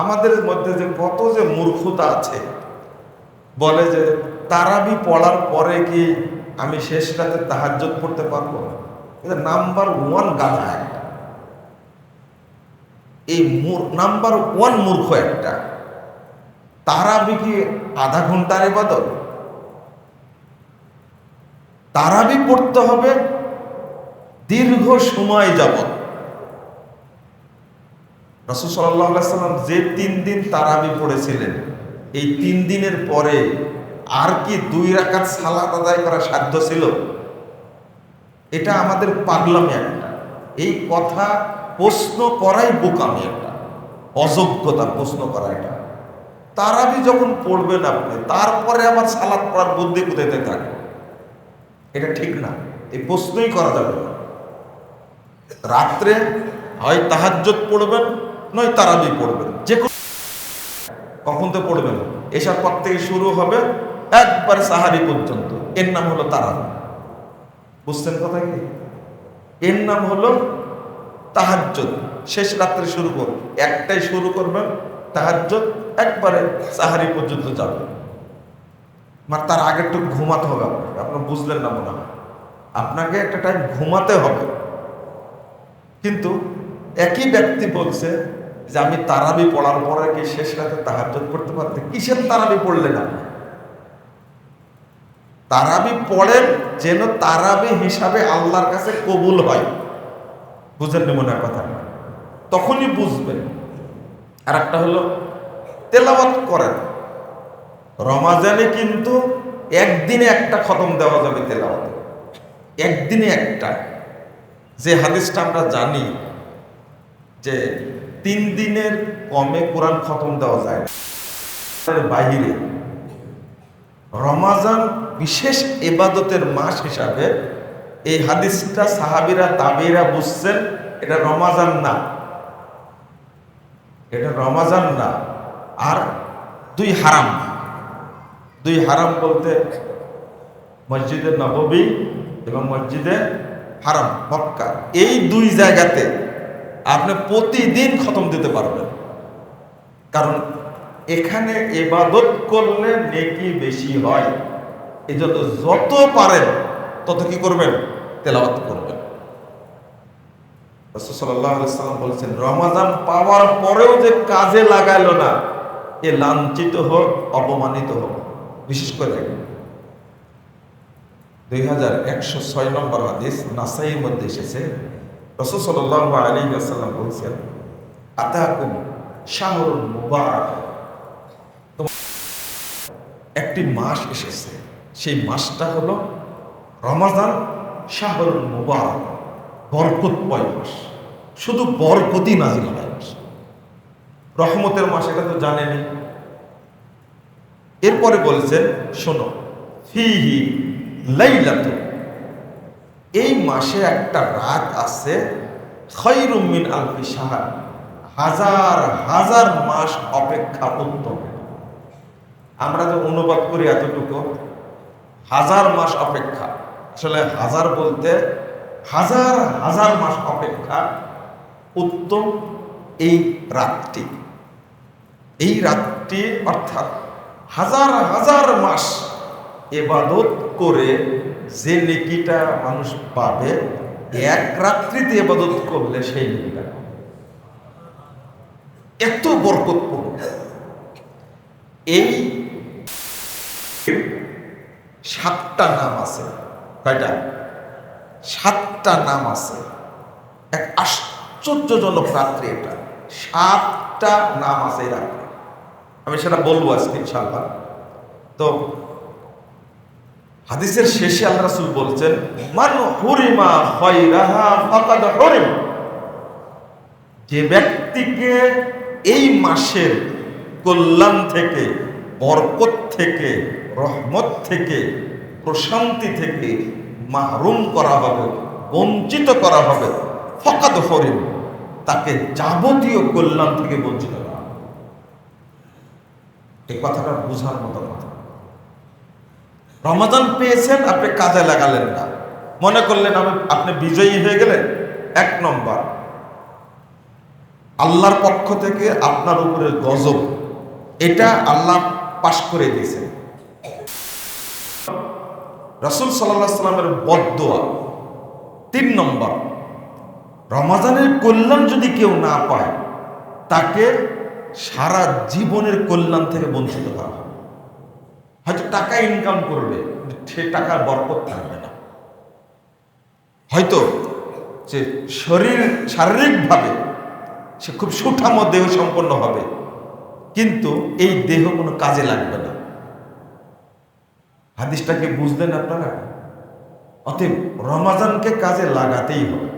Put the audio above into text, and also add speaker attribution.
Speaker 1: আমাদের মধ্যে যে কত যে মূর্খতা আছে, বলে যে তারাবি পড়ার পরে কি আমি শেষ রাতে তাহাজ্জত পড়তে পারব নাম্বার ওয়ান গাধা একটা। এই নাম্বার ওয়ান মূর্খ একটা। তারাবি কি আধা ঘণ্টার এবাদত তারাবি পড়তে হবে দীর্ঘ সময় যাবত রসুল সাল্লাম যে তিন দিন তারাবি পড়েছিলেন, এই তিন দিনের পরে আর কি দুই রাকাত সালাত আদায় করা সাধ্য ছিল? এটা আমাদের পাগলামি একটা। এই কথা প্রশ্ন করাই বোকামি একটা। অযোগ্যতা প্রশ্ন করা এটা। তারাবি যখন পড়বেন আপনি, তারপরে আবার সালাদ পড়ার বুদ্ধি কোথায় থাকবে এটা ঠিক না। এই প্রশ্নই করা যাবে না। রাত্রে হয় তাহাজ্জত পড়বেন নয়, তারাবি পড়বেন। যে কখন তো পড়বেন? এসার পর থেকে শুরু হবে একবার সাহারি পর্যন্ত। এর নাম হলো তারাবি। বুঝছেন কথা কি? এর নাম হলো তাহাজ্জত শেষ রাত্রে শুরু করুন একটাই শুরু করবেন তাহাজ্জত একবারে সাহারি পর্যন্ত যাবে। মানে তার আগে একটু ঘুমাতে হবে আপনাকে। আপনার বুঝলেন না মনে হয়? আপনাকে একটা টাইম ঘুমাতে হবে। কিন্তু একই ব্যক্তি বলছে যে আমি তারাবি পড়ার পরে কি শেষ রাতে তাহাজ্জত করতে পারতে? কিসের তারাবি পড়লে না? তারাবি পড়েন যেন তারাবি হিসাবে আল্লাহর কাছে কবুল হয়। বুঝেন মনে হয় কথা তখনই বুঝবেন। আর একটা হলো, তেলাওয়াত করেন। রমাজানে কিন্তু একদিনে একটা খতম দেওয়া যাবে তেলাওয়াতে। একদিনে একটা। যে হাদিসটা আমরা জানি যে তিন দিনের কমে কোরআন খতম দেওয়া যায়। বাহিরে রমাজান বিশেষ এবাদতের মাস হিসাবে এই হাদিসটা সাহাবিরা, তাবিরা বুঝছেন, এটা রমাজান না। এটা রমাজান না। আর দুই হারাম। দুই হারাম বলতে মসজিদে নববী এবং মসজিদে হারাম, মক্কা। এই দুই জায়গাতে আপনি প্রতিদিন খতম দিতে পারবেন। কারণ এখানে এবাদত করলে নেকি বেশি হয়। এই জন্য যত পারেন, তত কি করবেন? তেলাওয়াত করবেন। সাল্লাম বলছেন, রমাজান পাওয়ার পরেও যে কাজে লাগাইলো না, এ লাঞ্ছিত হোক, অপমানিত হোক। বিশেষ করে দুই হাজার একশো ছয় নম্বর হাদিস নাসাইয়ের মধ্যে এসেছে রসুল সাল্লাহ আলী আসাল্লাম বলছেন, আতাকুম শাহরুল মুবারক। একটি মাস এসেছে। সেই মাসটা হলো রমাজান শাহরুল মুবারক, বরকতময় মাস। শুধু বরকতই নাজিল হয় রহমতের মাস, এটা তো জানেনি এরপরে বলছেন, শোনো, ফিহি লাইলাতু এই মাসে একটা রাত আছে খৈরুমিন আলফি সাহার হাজার হাজার মাস অপেক্ষা উত্তম। আমরা তো অনুবাদ করি এতটুকু, হাজার মাস অপেক্ষা। আসলে হাজার বলতে হাজার হাজার মাস অপেক্ষা উত্তম এই রাতটি। এই রাতটি অর্থাৎ হাজার হাজার মাস এবাদত করে যে নেকিটা মানুষ পাবে, এক রাত্রিতে এবাদত করলে সেই নেকিটা এত বরকতপূর্ণ। এই সাতটা নাম আছে। কয়টা? সাতটা নাম আছে। এক আশ্চর্যজনক রাত্রি এটা। সাতটা নাম আছে এই আমি সেটা বলব আজকে ইনশাল্লাহ তো হাদিসের শেষে আল্লাহ রাসূল বলছেন, মান হুরিমা খায়রাহা ফাকাদ হুরিম। যে ব্যক্তিকে এই মাসের কল্যাণ থেকে, বরকত থেকে, রহমত থেকে, প্রশান্তি থেকে মাহরুম করা হবে, বঞ্চিত করা হবে, ফকাদ হরিম, তাকে যাবতীয় কল্যাণ থেকে বঞ্চিত করা এই কথাটা বোঝার মতো কথা। রমাদান পেয়েছেন, আপনি কাজে লাগালেন না। মনে করলেন আমি আপনি বিজয়ী হয়ে গেলেন? এক নম্বর। আল্লাহর পক্ষ থেকে আপনার উপরে গজব। এটা আল্লাহ পাশ করে দিয়েছে রসুল সাল্লাহ সাল্লামের বদোয়া তিন নম্বর। রমাজানের কল্যাণ যদি কেউ না পায়, তাকে সারা জীবনের কল্যাণ থেকে বঞ্চিত করা হবে। হয়তো টাকা ইনকাম করবে, সে টাকার বরকত থাকবে না। হয়তো যে শরীর শারীরিকভাবে সে খুব সুঠাম দেহ সম্পন্ন হবে, কিন্তু এই দেহ কোনো কাজে লাগবে না। হাদিসটাকে বুঝলেন আপনারা? অতএব রমাজানকে কাজে লাগাতেই হবে।